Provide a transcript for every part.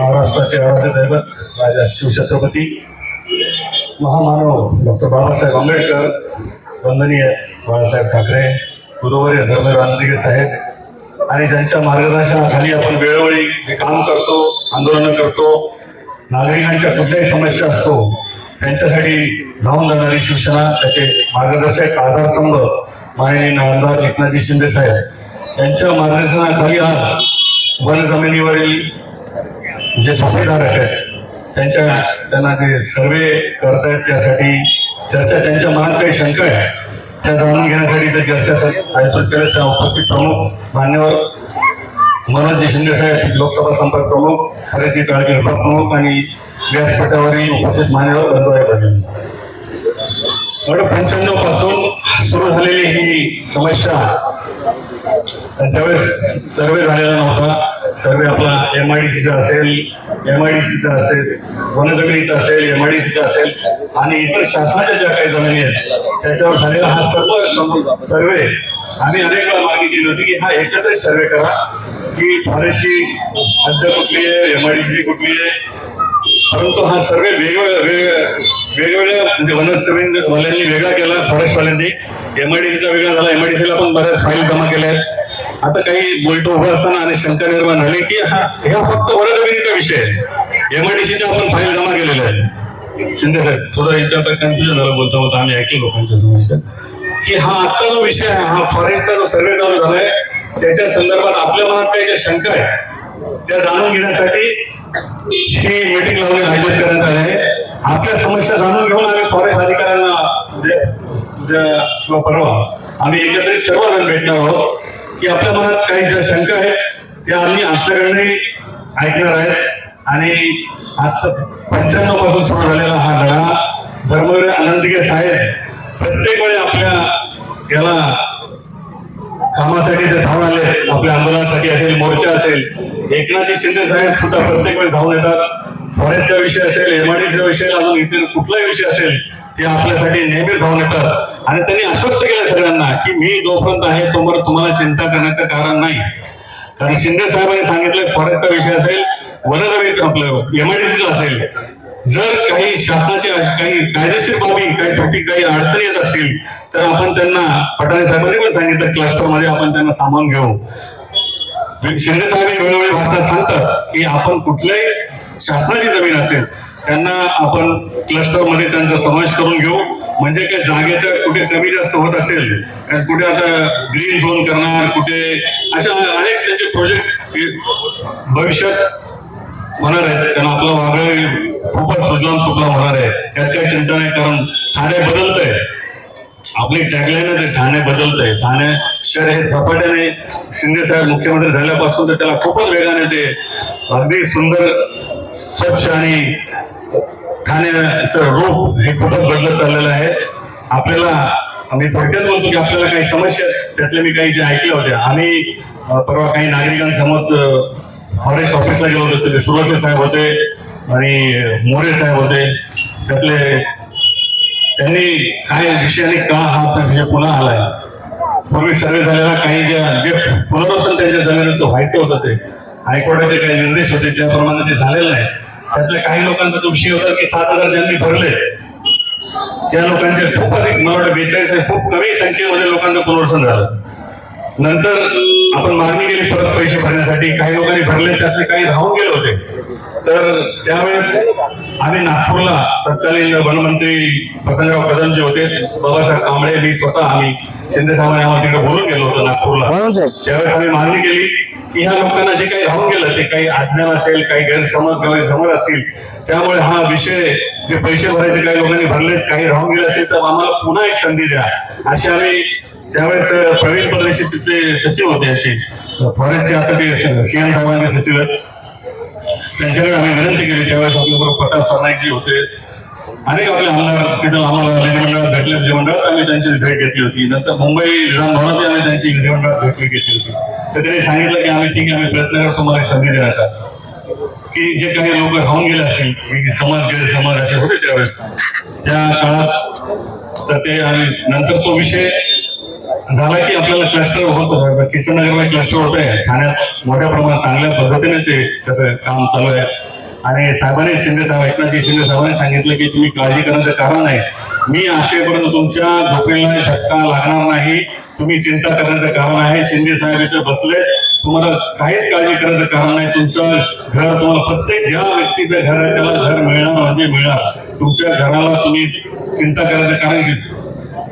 महाराष्ट्राचे आराध्य दैवत राजा शिवछत्रपती महामानव डॉक्टर बाबासाहेब आंबेडकर वंदनीय बाळासाहेब ठाकरे गुरुवर्य धर्मवीर आनंदगे साहेब आणि ज्यांच्या मार्गदर्शनाखाली आपण वेळोवेळी जे काम करतो आंदोलनं करतो नागरिकांच्या कुठल्याही समस्या असतो त्यांच्यासाठी धावून जाणारी शिवसेना त्याचे मार्गदर्शक आधारस्तंभ माननीय आमदार एकनाथजी शिंदे साहेब यांच्या मार्गदर्शनाखाली आज वन जमिनीवरील जे झोपेधारक आहेत त्यांच्या त्यांना जे सर्वे करतायत त्यासाठी चर्चा त्यांच्या मनात काही शंका आहे त्या जाणून घेण्यासाठी ते चर्चा आयोजित केले त्या उपस्थित प्रमुख मान्यवर मनोजी शिंदे साहेब लोकसभा संपर्क प्रमुख हरिजी काळगे विभाग प्रमुख आणि व्यासपीठावरील उपस्थित मान्यवर बंधुराय पाटील. एवढं पंच्याण्णवपासून सुरू झालेली ही समस्या त्यावेळेस सर्वे झालेला नव्हता. सर्वे आपला एम आय डी सीचा असेल एम आय डी सीचा असेल वनजमिनीचा असेल एम आय डी सीचा असेल आणि इतर शासनाच्या ज्या काही जमिनी आहेत त्याच्यावर झालेला हा सर्व सर्वे आम्ही अनेक वेळा मागणी केली होती की हा एकत्रित सर्वे करा की फॉरेस्टची हद्द कुठली आहे एम आय डी सी कुठली आहे. परंतु हा सर्वे वेगवेगळ्या वेगवेगळ्या वेगवेगळ्या म्हणजे वनजमीन वाल्यांनी वेगळा केला फॉरेस्टवाल्यांनी. एमआयडीसीचा वेगळा झाला एमआयडीसीला पण बऱ्याच फाईल जमा केल्या आहेत. आता काही बोलट उभं असताना आणि शंका निर्माण झाली की हा ह्या फक्त वनजमिनीचा विषय आहे. एमआयडीसीच्या आपण फाईल जमा केलेल्या आहेत. शिंदे साहेब थोडं इथे आता कन्फ्युजन झालं बोलता बोलता आम्ही ऐकलं लोकांच्या समस्या. की हा आत्ता जो विषय आहे हा फॉरेस्टचा जो सर्वे चालू झालाय त्याच्या संदर्भात आपल्या मनात काही ज्या शंका आहे त्या जाणून घेण्यासाठी ही मीटिंग लावणे आयोजित करण्यात आले आहे. आपल्या समस्या जाणून घेऊन आम्ही फॉरेस्ट अधिकाऱ्यांना म्हणजे, म्हणजे, किंवा परवा आम्ही एकत्रित सर्वजण भेटणार आहोत. की आपल्या मनात काही ज्या शंका आहेत त्या आम्ही आमच्याकडे ऐकणार आहेत. आणि आता पंच्याण्णवपासून सुरू झालेला हा लढा धर्मवीर आनंदगे साहेब प्रत्येक वेळी आपल्या याला कामासाठी ते धावून आले आपल्या आंदोलनासाठी असेल मोर्चा असेल एकनाथजी शिंदे साहेब सुद्धा प्रत्येक वेळी धावून येतात. फॉरेस्टचा विषय असेल एमआयडीचा विषय अजून इतर कुठलाही विषय असेल ते आपल्यासाठी नेहमीच धावून येतात. आणि त्यांनी आश्वस्त केलं सगळ्यांना की मी जोपर्यंत आहे तोपर्यंत तुम्हाला चिंता करण्याचं कारण नाही. कारण शिंदे साहेबांनी सांगितलं फरकचा विषय असेल वनजमीन आपलं एमआयडीसीचा असेल. जर काही शासनाची काही कायदेशीर बाबी काही छोटी काही अडचणी येत असतील तर आपण त्यांना फडणवीस साहेबांनी पण सांगितलं क्लस्टरमध्ये आपण त्यांना सामावून घेऊ. शिंदे साहेब वेळोवेळी भाषणात सांगतात की आपण कुठल्याही शासनाची जमीन असेल त्यांना आपण क्लस्टरमध्ये त्यांचा समावेश करून घेऊ. म्हणजे काय जागेच्या कुठे कमी जास्त होत असेल कारण कुठे आता ग्रीन झोन करणार कुठे अशा अनेक त्यांचे प्रोजेक्ट भविष्यात होणार आहेत. कारण आपला वाघ खूपच सुजलाम सुफलाम होणार आहे. यात काही चिंता नाही कारण ठाणे बदलतंय. आपली टॅगलाईनच आहे ठाणे बदलतंय. ठाणे शहर हे झपाट्याने शिंदे साहेब मुख्यमंत्री झाल्यापासून तर त्याला खूपच वेगाने ते अगदी सुंदर स्वच्छ आणि ठाण्याचं रूप हे खूपच बदलत चाललेलं आहे. आपल्याला आम्ही थोडक्यात म्हणतो की आपल्याला काही समस्या त्यातल्या मी काही जे ऐकल्या होत्या. आम्ही परवा काही नागरिकांसमोर फॉरेस्ट ऑफिसला गेलो होतो. तिथे सुरसे साहेब होते आणि मोरे साहेब होते. त्यातले त्यांनी काय विषयाने का हा विषय पुन्हा आलाय? पूर्वी सर्वे झालेला काही ज्या जे पुनर्वसन त्यांच्या जमिनीचं व्हायचं होतं ते हायकोर्टाचे काही निर्देश होते. त्याप्रमाणे ते झालेलं नाही त्यातल्या काही लोकांचा तो विषय होता की सात हजार ज्यांनी भरले त्या लोकांचे खूप अधिक मला वाटतं बेचाळीस खूप कमी संख्येमध्ये लोकांचं पुनर्वसन झालं. नंतर आपण मागणी केली परत पैसे भरण्यासाठी काही लोकांनी भरले त्यातले काही राहून गेले होते. तर त्यावेळेस आम्ही नागपूरला तत्कालीन वनमंत्री पतंगराव कदम जे होते बाबासाहेब कांबळे मी स्वतः आम्ही शिंदे साहेबांनी आम्हाला तिकडे बोलून गेलो होतो नागपूरला. त्यावेळेस आम्ही मागणी केली की ह्या लोकांना जे काही राहून गेलं ते काही अज्ञान असेल काही गैरसमज गैरसमज असतील त्यामुळे हा विषय जे पैसे भरायचे काही लोकांनी भरले काही राहून गेले असेल तर आम्हाला पुन्हा एक संधी द्या. अशी आम्ही त्यावेळेस प्रवीण परदेशी सचिव होते याचे. फॉरेस्टचे आता ते सीएम साहेबांचे सचिव आहेत. त्यांच्याकडे आम्ही विनंती केली. त्यावेळेस आपल्याबरोबर प्रताप सरनाईकजी होते. अनेक आपले आमदार तिथं आम्हाला विधिमंडळात भेटले विधिमंडळात आम्ही त्यांची भेट घेतली होती. नंतर मुंबई विधानभवनात आम्ही त्यांची विधिमंडळात भेट घेतली होती. तर त्यांनी सांगितलं की आम्ही ठीक आहे आम्ही प्रयत्न करतो तुम्हाला संधी देण्याचा. की जे काही लोक राहून गेले असतील की समाज असे होते त्यावेळेस. त्या काळात तर ते आम्ही नंतर तो विषय झाला की आपल्याला क्लस्टर होत. किसनगरला क्लस्टर होत आहे ठाण्यात मोठ्या प्रमाणात चांगल्या पद्धतीने ते त्याचं काम चालू आहे. आणि साहेबांनी शिंदे साहेब एकनाथजी शिंदे साहेबांनी सांगितलं की तुम्ही काळजी करण्याचं कारण आहे. मी आशेपर्यंत तुमच्या झोपेला धक्का लागणार नाही. तुम्ही चिंता करण्याचं कारण आहे. शिंदे साहेब इथे बसले. तुम्हाला काहीच काळजी करण्याचं कारण नाही. तुमचं घर तुम्हाला प्रत्येक ज्या व्यक्तीचं घर आहे त्याला घर मिळणार म्हणजे मिळणार. तुमच्या घराला तुम्ही चिंता करायचं कारण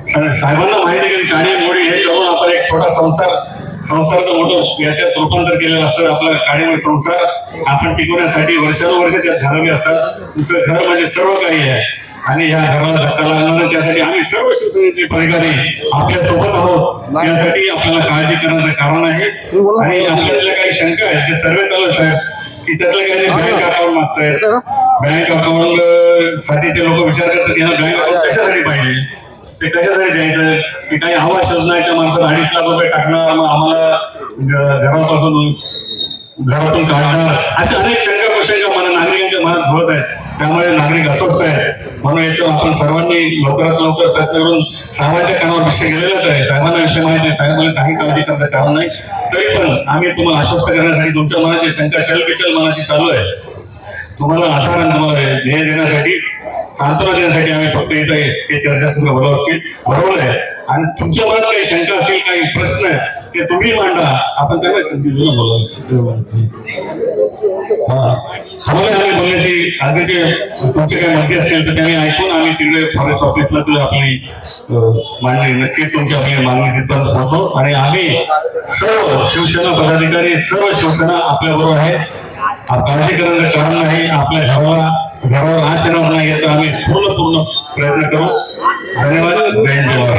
सा- साहेबांना माहिती की काळी मोडी हे करून आपण एक छोटा संसार संसाराचं मोठं याच्यात रूपांतर केलेलं असतं. आपला काळीमोडी संसार आपण टिकवण्यासाठी वर्षानुवर्ष त्यात घालवले असतात. तुमचं घर म्हणजे सर्व काही आहे. आणि ह्या घराला धक्का लागणार त्यासाठी आम्ही सर्व शिवसेनेचे अधिकारी आपल्यासोबत आहोत. यासाठी आपल्याला काळजी करण्याचं कारण आहे. आणि आपल्याला काही शंका आहेत ते सर्वे चालू आहे, साहेब. की त्यातलं काही बँक अकाउंट मागतायत. बँक अकाउंटसाठी ते लोक विचार करतात की बँक अकाउंट कशासाठी पाहिजे? ते कशासाठी द्यायचं की काही हवा शासनाच्या मार्फत अडीच लाख रुपये टाकणार मग आम्हाला घरापासून घरातून काढणार अशा अनेक शंका कुशंका मला नागरिकांच्या मनात होत आहेत. त्यामुळे नागरिक अस्वस्थ आहेत. म्हणून याच्यावर आपण सर्वांनी लवकरात लवकर प्रयत्न करून साहेबांच्या कानावर विषय गेलेलाच आहे. साहेबांना विषय माहिती आहे साहेबांना काही काळजी करता कारण नाही. तरी पण आम्ही तुम्हाला आश्वस्त करण्यासाठी तुमच्या मनाची शंका चलबिचल मनाची चालू आहे तुम्हाला आधार नंबर तुम्हाला ध्येय देण्यासाठी सांत्वना देण्यासाठी आम्ही फक्त इथं हे चर्चा सुद्धा असतील बरोबर आहे. आणि तुमच्या मनात काही शंका असतील काही प्रश्न आहेत ते तुम्ही मांडा. आपण त्यांना हा. आम्हाला आम्ही बोलण्याची आधीचे तुमचे काही माहिती असेल तर त्यांनी ऐकून आम्ही तिकडे फॉरेस्ट ऑफिसला तुझी आपली मांडणी नक्कीच तुमची आपली मागणी तिथपर्यंत पोहोचू. आणि आम्ही सर्व शिवसेना पदाधिकारी सर्व शिवसेना आपल्या बरोबर आहे. काळजी करायचं कारण नाही आपल्या घराला घरावर आच नाही याचा आम्ही पूर्ण पूर्ण प्रयत्न करू. धन्यवाद. जय जवाहर